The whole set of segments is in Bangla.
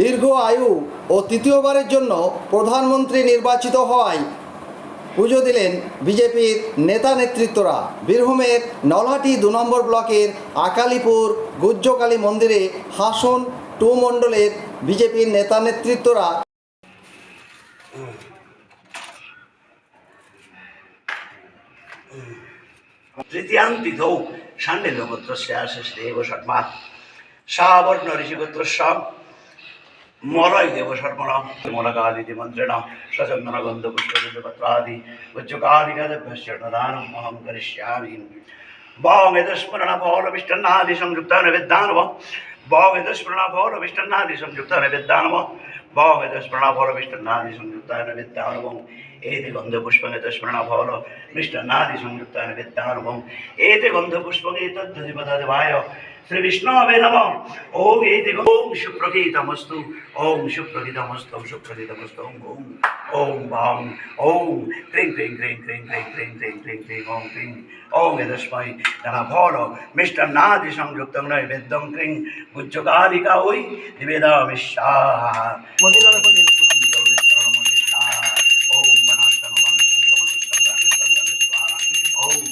দীর্ঘ আয়ু ও তৃতীয়বারের জন্য প্রধানমন্ত্রী নির্বাচিত হওয়ায় পুজো দিলেন বিজেপির নেতা নেতৃত্বরা। বীরভূমের নলহাটি দু নম্বর ব্লকের আকালিপুর গুজ্জকালী মন্দিরে হাসন টু মণ্ডলের বিজেপির নেতা নেতৃত্বরা শর্মা সাবর্ণ ঋষিগোত্রস্যাম মলয় मरैदेवशर्मणां मूलकादिमन्त्रिणां सचन्दनगन्धपुष्पपत्रादि उच्चकादिगदभ्यश्चरणदानम् अहं करिष्यामि वामेदस्मरणपौरविष्टन्नादिसंयुक्तः नवेद्दानव वामेदस्मरणपौरविष्टन्नादिसंयुक्तः नवेद्दानव भावमेतस्मरणाभवल मिष्टन्नादि संयुक्तान विद्यानुभवम् एते गन्धपुष्पमेतस्मरणाभवल मिष्टन्नादि संयुक्तान विद्यानुभवम् एते गन्धपुष्पमेतद्धधिपदादिवाय श्रीविष्णवे नमः। ॐ एते ॐ सुप्रकीतमस्तु ॐ सुप्रकीतमस्तु सुप्रकीतमस्तु ॐ ॐ ॐ वां ॐ क्रीं क्रीं क्रीं क्रीं क्रीं क्रीं क्रीं क्रीं क्रीं ॐ क्रीं। ॐ यदस्मै धनभोल मिष्टन्नादि संयुक्तं नैवेद्यं क्रीं। भुज्यकारिका ಮೊದಲರ ಬಗ್ಗೆ ಓಂ ಬನಶನ ಬನಶನ ಬನಶನ ಬನಶನ ಬನಶನ ಓಂ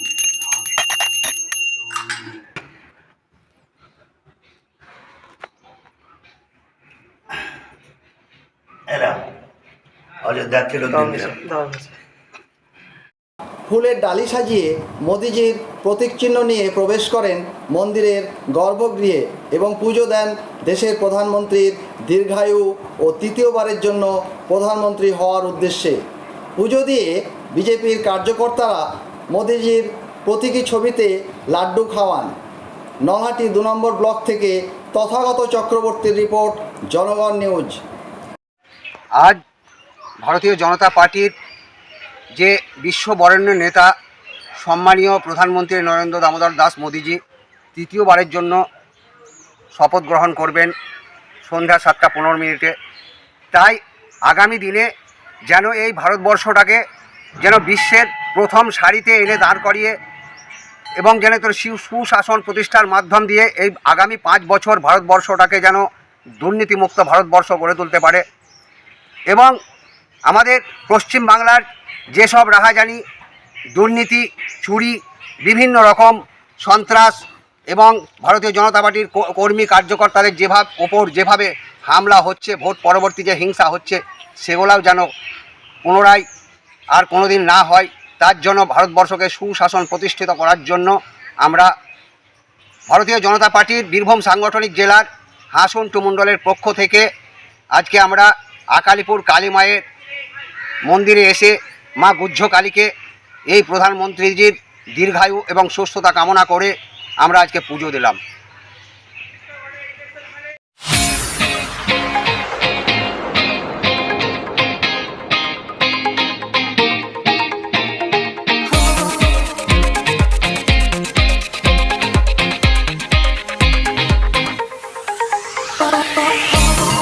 এরা অযোধ্যা ছিল ফুলের ডালি সাজিয়ে মোদিজির প্রতীকচিহ্ন নিয়ে প্রবেশ করেন মন্দিরের গর্ভগৃহে এবং পুজো দেন দেশের প্রধানমন্ত্রীর দীর্ঘায়ু ও তৃতীয়বারের জন্য প্রধানমন্ত্রী হওয়ার উদ্দেশ্যে। পুজো দিয়ে বিজেপির কার্যকর্তারা মোদিজির প্রতীকী ছবিতে লাড্ডু খাওয়ান। নলহাটি দু নম্বর ব্লক থেকে তথাগত চক্রবর্তীর রিপোর্ট, জনগণ নিউজ। আজ ভারতীয় জনতা পার্টির যে বিশ্ব বরেণ্য নেতা সম্মানীয় প্রধানমন্ত্রী নরেন্দ্র দামোদর দাস মোদিজি তৃতীয়বারের জন্য শপথ গ্রহণ করবেন সন্ধ্যা সাতটা পনেরো মিনিটে। তাই আগামী দিনে যেন এই ভারতবর্ষটাকে যেন বিশ্বের প্রথম সারিতে এনে দাঁড় করিয়ে এবং যেন তোর সুশাসন প্রতিষ্ঠার মাধ্যম দিয়ে এই আগামী পাঁচ বছর ভারতবর্ষটাকে যেন দুর্নীতিমুক্ত ভারতবর্ষ গড়ে তুলতে পারে। এবং আমাদের পশ্চিম বাংলার যেসব রাহাজানি, দুর্নীতি, চুরি, বিভিন্ন রকম সন্ত্রাস এবং ভারতীয় জনতা পার্টির কর্মী কার্যকর্তাদের যেভাবে ওপর যেভাবে হামলা হচ্ছে, ভোট পরবর্তী যে হিংসা হচ্ছে, সেগুলাও যেন পুনরায় আর কোনোদিন না হয়, তার জন্য ভারতবর্ষকে সুশাসন প্রতিষ্ঠিত করার জন্য আমরা ভারতীয় জনতা পার্টির বীরভূম সাংগঠনিক জেলার হাসন টুমণ্ডলের পক্ষ থেকে আজকে আমরা আকালিপুর কালী মায়ের মন্দিরে এসে মা গুহ্য কালীকে এই প্রধানমন্ত্রীজির দীর্ঘায়ু এবং সুস্থতা কামনা করে আমরা আজকে পুজো দিলাম Oh, oh, oh.